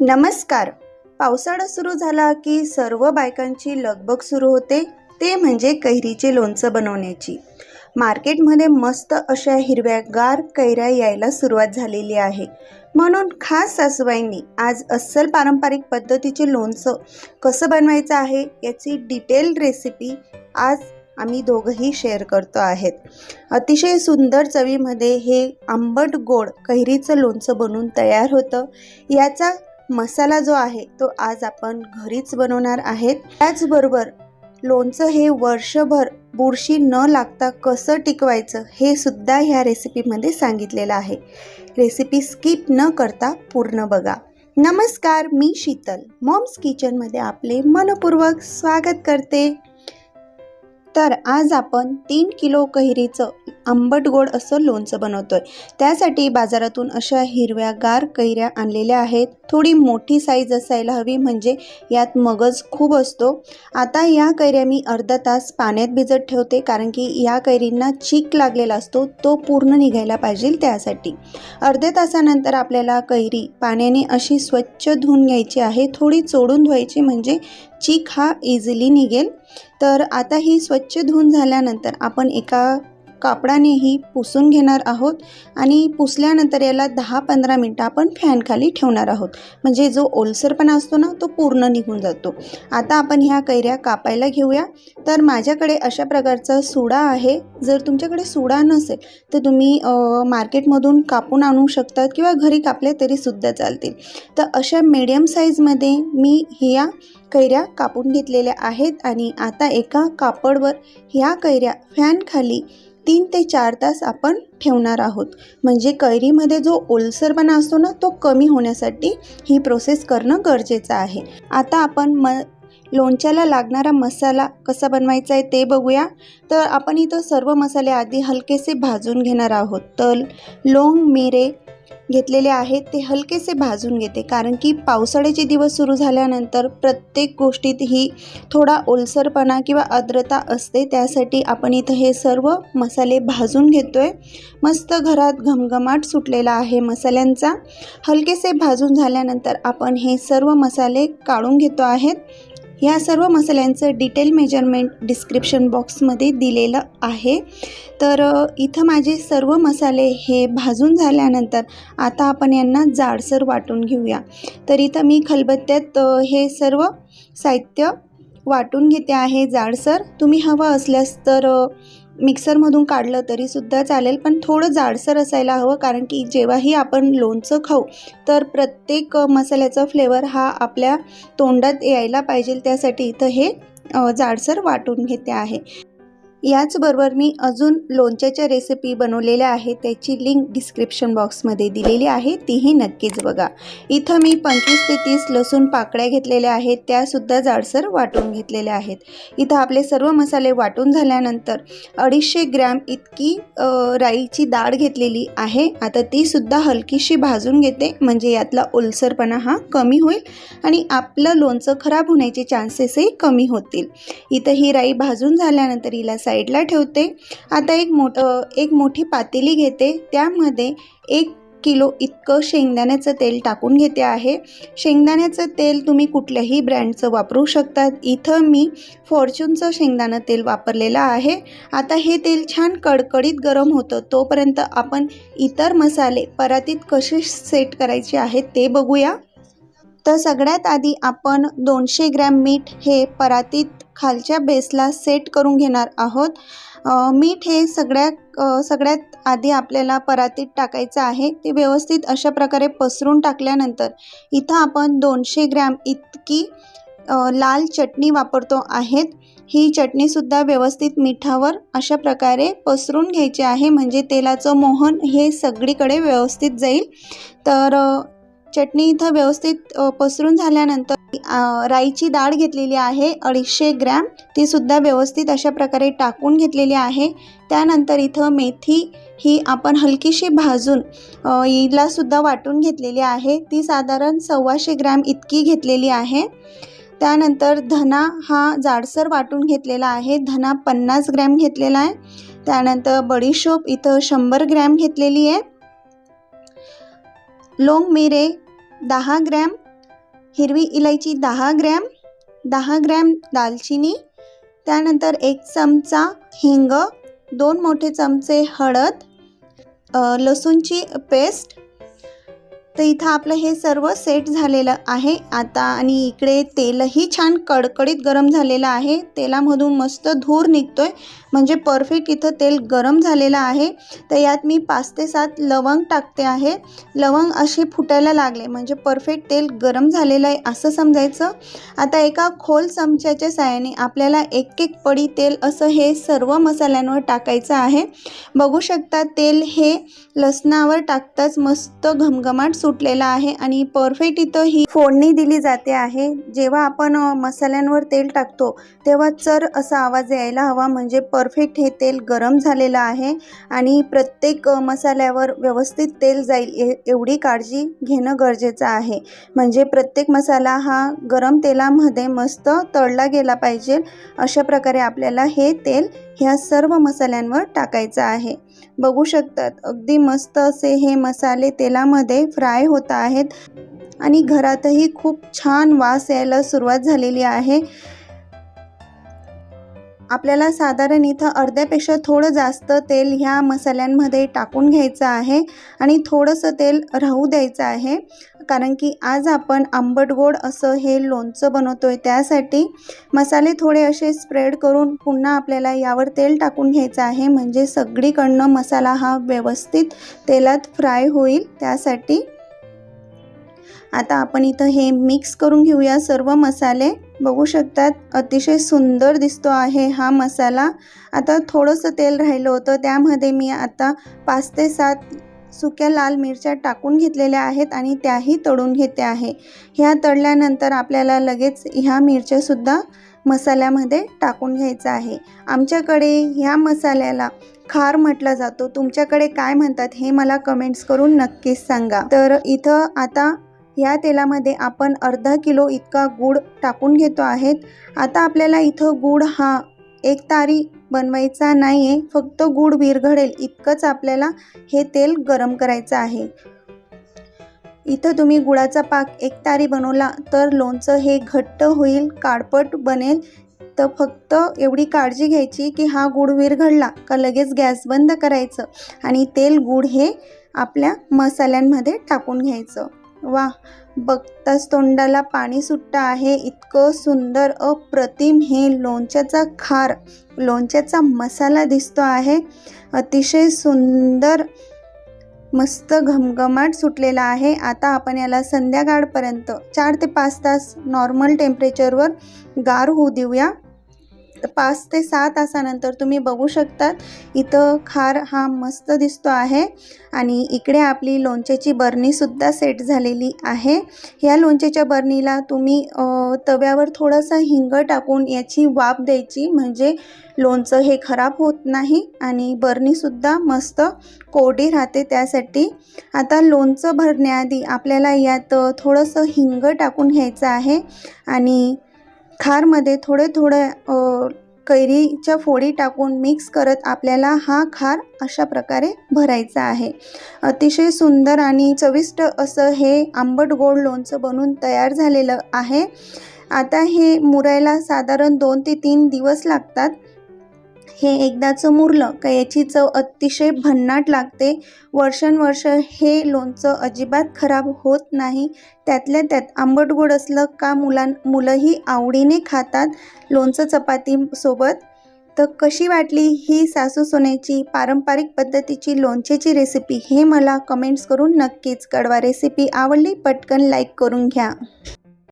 नमस्कार. पावसाळा सुरू झाला की सर्व बायकांची लगबग सुरू होते ते म्हणजे कैरीचे लोणचं बनवण्याची. मार्केटमध्ये मस्त अशा हिरव्यागार कैऱ्या यायला सुरुवात झालेली आहे. म्हणून खास सासूबाईंनी आज अस्सल पारंपरिक पद्धतीचे लोणचं कसं बनवायचं आहे याची डिटेल रेसिपी आज आम्ही दोघंही शेअर करतो आहेत. अतिशय सुंदर चवीमध्ये हे आंबट गोड कैरीचं लोणचं बनून तयार होतं. याचा मसाला जो आहे तो आज आपण घरीच बनवणार आहेत. त्याचबरोबर लोणचं हे वर्षभर बुरशी न लागता कसं टिकवायचं हे सुद्धा ह्या रेसिपीमध्ये सांगितलेलं आहे. रेसिपी स्किप न करता पूर्ण बघा. नमस्कार मी शीतल. मॉम्स किचनमध्ये आपले मनपूर्वक स्वागत करते. तर आज आपण तीन किलो कैरीचं आंबट गोड असं लोणचं बनवतोय. त्यासाठी बाजारातून अशा हिरव्यागार कैऱ्या आणलेल्या आहेत. थोडी मोठी साईज असायला हवी म्हणजे यात मगज खूप असतो. आता या कैऱ्या मी अर्धा तास पाण्यात भिजत ठेवते कारण की या कैरींना चीक लागलेला असतो तो पूर्ण निघायला पाहिजे त्यासाठी. अर्ध्या तासानंतर आपल्याला कैरी पाण्याने अशी स्वच्छ धुवून घ्यायची आहे. थोडी चोडून धुवायची म्हणजे चीक हा इझिली निघेल. तर आता ही स्वच्छ धुवून झाल्यानंतर आपण एका कापडानेही पुसून घेणार आहोत आणि पुसल्यानंतर याला दहा पंधरा मिनटं आपण फॅनखाली ठेवणार आहोत. म्हणजे जो ओलसरपणा असतो ना तो पूर्ण निघून जातो. आता आपण ह्या कैऱ्या कापायला घेऊया. तर माझ्याकडे अशा प्रकारचा सुडा आहे. जर तुमच्याकडे सुडा नसेल तर तुम्ही मार्केटमधून कापून आणू शकतात किंवा घरी कापले तरीसुद्धा चालतील. तर अशा मीडियम साईजमध्ये मी ह्या कैऱ्या कापून घेतलेल्या आहेत आणि आता एका कापडवर ह्या कैऱ्या फॅनखाली तीन ते चार तास आपण ठेवणार आहोत. म्हणजे कैरीमध्ये जो ओलसरपणा असतो ना तो कमी होण्यासाठी ही प्रोसेस करणं गरजेचं आहे. आता आपण म लोणच्याला लागणारा मसाला कसा बनवायचा आहे ते बघूया. तर आपण इथं सर्व मसाले आधी हलकेसे भाजून घेणार आहोत. तर लोंग मिरे घेतलेले आहेत ते हलकेसे भाजून घेते. कारण की पावसाळ्याचे दिवस सुरू झाल्यानंतर प्रत्येक गोष्टीत ही थोडा ओलसरपणा किंवा आर्द्रता असते. त्यासाठी आपण इथं हे सर्व मसाले भाजून घेतो आहे मस्त घरात घमघमाट सुटलेला आहे. मसाल्यांचा हलकेसे भाजून झाल्यानंतर आपण हे सर्व मसाले काढून घेतो आहेत. या सर्व मसाल्यांचं डिटेल मेजरमेंट डिस्क्रिप्शन बॉक्समध्ये दिलेलं आहे. तर इथं माझे सर्व मसाले हे भाजून झाल्यानंतर आता आपण यांना जाडसर वाटून घेऊया. तर इथं मी खलबत्त्यात हे सर्व साहित्य वाटून घेते आहे जाडसर. तुम्ही हवं असल्यास तर मिक्सरमधून काढलं तरीसुद्धा चालेल पण थोडं जाडसर असायला हवं कारण की जेव्हाही आपण लोणचं खाऊ तर प्रत्येक मसाल्याचा फ्लेवर हा आपल्या तोंडात यायला पाहिजे. त्यासाठी इथं हे जाडसर वाटून घेते आहे. याचबरोबर मी अजून लोणच्याच्या रेसिपी बनवलेल्या आहेत त्याची लिंक डिस्क्रिप्शन बॉक्समध्ये दिलेली आहे तीही नक्कीच बघा. इथं मी पंचवीस ते तीस लसूण पाकळ्या घेतलेल्या आहेत त्यासुद्धा जाडसर वाटून घेतलेल्या आहेत. इथं आपले सर्व मसाले वाटून झाल्यानंतर अडीचशे ग्रॅम इतकी राईची डाळ घेतलेली आहे. आता तीसुद्धा हलकीशी भाजून घेते म्हणजे यातला ओलसरपणा हा कमी होईल आणि आपलं लोणचं खराब होण्याचे चान्सेसही कमी होतील. इथं ही राई भाजून झाल्यानंतर हिला साईडला ठेवते. आता एक मोठं एक मोठी पातेली घेते. त्यामध्ये एक किलो इतकं शेंगदाण्याचं तेल टाकून घेते आहे. शेंगदाण्याचं तेल तुम्ही कुठल्याही ब्रँडचं वापरू शकतात. इथं मी फॉर्च्यूनचं शेंगदाणं तेल वापरलेलं आहे. आता हे तेल छान कडकडीत गरम होतं. तोपर्यंत आपण इतर मसाले परातीत कसे सेट करायचे आहेत ते बघूया. तर सगळ्यात आधी आपण दोनशे ग्रॅम मीठ हे परातीत खालच्या बेसला सेट करून घेणार आहोत. मीठ हे सगळ्या सगळ्यात आधी आपल्याला परातीत टाकायचं आहे. ते व्यवस्थित अशा प्रकारे पसरून टाकल्यानंतर इथं आपण दोनशे ग्रॅम इतकी लाल चटणी वापरतो आहेत. ही चटणीसुद्धा व्यवस्थित मिठावर अशा प्रकारे पसरून घ्यायची आहे. म्हणजे तेलाचं मोहन हे सगळीकडे व्यवस्थित जाईल. तर चटणी इथं व्यवस्थित पसरून झाल्यानंतर राईची डाळ घेतलेली आहे अडीचशे ग्रॅम. तीसुद्धा व्यवस्थित अशा प्रकारे टाकून घेतलेली आहे. त्यानंतर इथं मेथी ही आपण हलकीशी भाजून हिलासुद्धा वाटून घेतलेली आहे. ती साधारण सव्वाशे ग्रॅम इतकी घेतलेली आहे. त्यानंतर धना हा जाडसर वाटून घेतलेला आहे. धना पन्नास ग्रॅम घेतलेला आहे. त्यानंतर बडीशोप इथं शंभर ग्रॅम घेतलेली आहे. लोंग मिरे दहा ग्रॅम हिरवी इलायची दहा ग्रॅम दहा ग्रॅम दालचिनी त्यानंतर एक चमचा हिंग दोन मोठे चमचे हळद लसूणची पेस्ट तर इथं आपलं हे सर्व सेट झालेलं आहे. आता आणि इकडे तेलही छान कडकडीत गरम झालेलं आहे. तेलामधून मस्त धूर निघतोय. म्हणजे परफेक्ट इथं तेल गरम झालेलं आहे. तर यात मी पाच ते सात लवंग टाकते आहे. लवंग असे फुटायला लागले. म्हणजे परफेक्ट तेल गरम झालेलं आहे असं समजायचं. आता एका खोल चमच्याच्या साहाय्याने आपल्याला एक एक पडी तेल असं हे सर्व मसाल्यांवर टाकायचं आहे. बघू शकता तेल हे लसणावर टाकताच मस्त घमघमाट सु सुटलेला आहे आणि परफेक्ट इथं ही फोडणी दिली जाते आहे. जेव्हा आपण मसाल्यांवर तेल टाकतो तेव्हा चर असा आवाज यायला हवा. म्हणजे परफेक्ट हे तेल गरम झालेलं आहे आणि प्रत्येक मसाल्यावर व्यवस्थित तेल जाईल ए एवढी काळजी घेणं गरजेचं आहे. म्हणजे प्रत्येक मसाला हा गरम तेलामध्ये मस्त तळला गेला पाहिजे. अशा प्रकारे आपल्याला हे तेल ह्या सर्व मसाल्यांवर टाकायचं आहे. बघू शकतात. अगदी मस्त असे हे मसाले तेलामध्ये फ्राय होत आहेत आणि घरातही खूप छान वास यायला सुरुवात झालेली आहे. आपल्याला साधारण इथं अर्ध्यापेक्षा थोडं जास्त तेल ह्या मसाल्यांमध्ये टाकून घ्यायचं आहे आणि थोडंसं तेल राहू द्यायचं आहे. कारण की आज आपण आंबट गोड असं हे लोणचं बनवतो आहे त्यासाठी मसाले थोडे असे स्प्रेड करून पुन्हा आपल्याला यावर तेल टाकून घ्यायचं आहे. म्हणजे सगळीकडनं मसाला हा व्यवस्थित तेलात फ्राय होईल. त्यासाठी आता आपण इथं हे मिक्स करून घेऊया सर्व मसाले. बघू शकतात अतिशय सुंदर दिसतो आहे हा मसाला. आता थोडंसं तेल राहिलं होतं त्यामध्ये मी आता पाच ते सात सुक्या लाल मिरच्या टाकून घेतलेल्या आहेत आणि त्याही तळून घेते आहे. ह्या तळल्यानंतर आपल्याला लगेच ह्या मिरच्यासुद्धा मसाल्यामध्ये टाकून घ्यायचं आहे. आमच्याकडे ह्या मसाल्याला खार म्हटलं जातो. तुमच्याकडे काय म्हणतात हे मला कमेंट्स करून नक्कीच सांगा. तर इथं आता या तेलामध्ये आपण अर्धा किलो इतका गूळ टाकून घेतो आहेत. आता आपल्याला इथं गूळ हा एक तारी बनवायचा नाही आहे फक्त गूळ विरघळेल इतकंच आपल्याला हे तेल गरम करायचं आहे. इथं तुम्ही गुळाचा पाक एक तारी बनवला तर लोणचं हे घट्ट होईल काळपट बनेल. तर फक्त एवढी काळजी घ्यायची की हा गूळ विरघळला का लगेच गॅस बंद करायचं आणि तेल गूळ हे आपल्या मसाल्यांमध्ये टाकून घ्यायचं. वा बघताच तोंडाला पाणी सुट्टं आहे. इतकं सुंदर अप्रतिम हे लोणच्याचा खार लोणच्याचा मसाला दिसतो आहे. अतिशय सुंदर मस्त घमघमाट सुटलेला आहे. आता आपण याला संध्याकाळपर्यंत चार ते पाच तास नॉर्मल टेम्परेचरवर गार होऊ देऊया. पाच ते सहा तासानंतर तुम्ही बघू शकतात. इथं खार हा मस्त दिसतो आहे. आणि इकडे आपली लोणच्याची बरणीसुद्धा सेट झालेली आहे. ह्या लोणच्याच्या बरणीला तुम्ही तव्यावर थोडंसं हिंग टाकून याची वाफ द्यायची. म्हणजे लोणचं हे खराब होत नाही आणि बरणीसुद्धा मस्त कोरडी राहते त्यासाठी. आता लोणचं भरण्याआधी आपल्याला यात थोडंसं हिंग टाकून घ्यायचं आहे. आणि खारमध्ये थोडे थोडे कैरीच्या फोडी टाकून मिक्स करत आपल्याला हा खार अशा प्रकारे भरायचा आहे. अतिशय सुंदर आणि चविष्ट असं हे आंबट गोड लोणचं बनून तयार झालेलं आहे. आता हे मुरायला साधारण दोन ते तीन दिवस लागतात. हे एकदाचं मुरलं का याची चव अतिशय भन्नाट लागते. वर्षानुवर्ष हे लोणचं अजिबात खराब होत नाही. त्यातल्या त्यात आंबट गोड असलं का मुलां मुलंही आवडीने खातात लोणचं चपातीसोबत तर कशी वाटली ही सासू सोन्याची पारंपरिक पद्धतीची लोणच्याची रेसिपी हे मला कमेंट्स करून नक्कीच कळवा. रेसिपी आवडली पटकन लाईक करून घ्या.